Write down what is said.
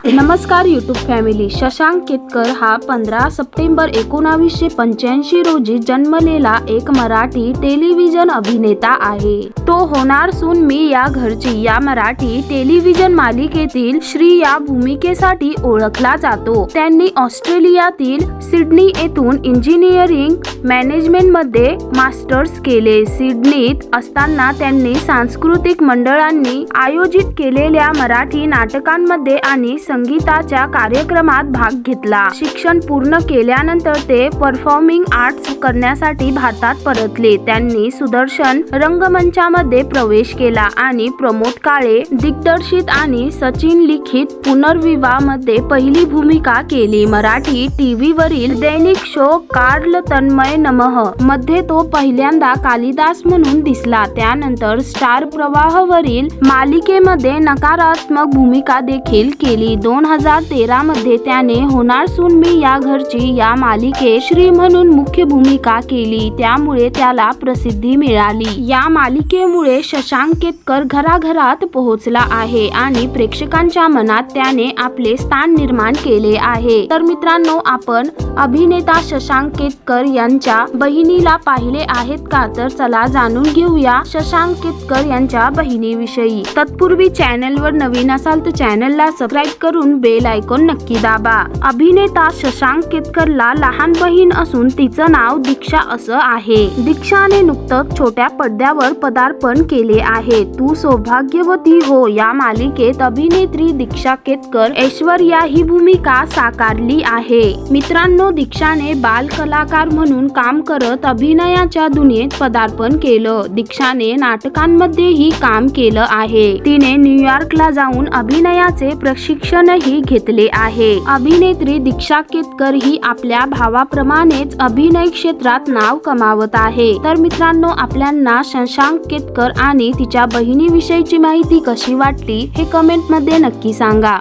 नमस्कार YouTube family Shashank Ketkar हा पंधरा सप्टेंबर एकोणावीसशे पंच्याऐंशी रोजी जन्मलेला एक मराठी टेलिव्हिजन अभिनेता आहे. तो होणार सून मी या घरची. या मराठी टेलिव्हिजन मालिकेतील श्री या भूमिकेसाठी ओळखला जातो. त्यांनी ऑस्ट्रेलियातील सिडनी येथून इंजिनिअरिंग मॅनेजमेंटमध्ये मास्टर्स केले. सिडनीत असताना त्यांनी सांस्कृतिक मंडळांनी आयोजित केलेल्या मराठी नाटकांमध्ये आणि संगीताच्या कार्यक्रमात भाग घेतला. शिक्षण पूर्ण केल्यानंतर ते परफॉर्मिंग आर्ट्स करण्यासाठी भारतात परतले. त्यांनी सुदर्शन रंगमंचामध्ये प्रवेश केला आणि प्रमोद काळे दिग्दर्शित आणि सचिन लिखित पुनर्विवाहमध्ये पहिली भूमिका केली. मराठी टीव्ही वरील दैनिक शो कार्ल तन्मय नमः मध्ये तो पहिल्यांदा कालिदास म्हणून दिसला. त्यानंतर स्टार प्रवाहवरील मालिकेमध्ये नकारात्मक भूमिका देखील केली. दोन हजार तेरा मध्ये त्याने होणार सून मी या घरची या मालिकेत श्री म्हणून मुख्य भूमिका केली. त्यामुळे त्याला प्रसिद्धी मिळाली. या मालिकेमुळे शशांक केतकर घराघरात पोहोचला आहे आणि प्रेक्षकांच्या मनात त्याने आपले स्थान निर्माण केले आहे. तर मित्रांनो आपण अभिनेता शशांक केतकर यांच्या बहिणीला पाहिले आहेत का? तर चला जाणून घेऊया शशांक केतकर यांच्या बहिणीविषयी. तत्पूर्वी चॅनलवर नवीन असाल तर चॅनलला सबस्क्राईब करून बेल आयकॉन नक्की दाबा. अभिनेता शशांक केतकरला लहान बहीण असून तिचं नाव दीक्षा असं आहे. दीक्षाने नुकतंच छोट्या पडद्यावर पदार्पण केले आहे. तू सौभाग्यवती हो या मालिकेत अभिनेत्री दीक्षा केतकर ऐश्वर्या ही भूमिका साकारली आहे. मित्रांनो दीक्षाने बाल कलाकार म्हणून काम करत अभिनयाच्या दुनियेत पदार्पण केलं. दीक्षाने नाटकांमध्येही काम केलं आहे. तिने न्यूयॉर्कला जाऊन अभिनयाचे प्रशिक्षण शिक्षणही घेतले आहे. अभिनेत्री दीक्षा केतकर ही आपल्या भावाप्रमाणेच अभिनय क्षेत्रात नाव कमावत आहे. तर मित्रांनो आपल्यांना शशांक केतकर आणि तिच्या बहिणीविषयीची माहिती कशी वाटली हे कमेंटमध्ये नक्की सांगा.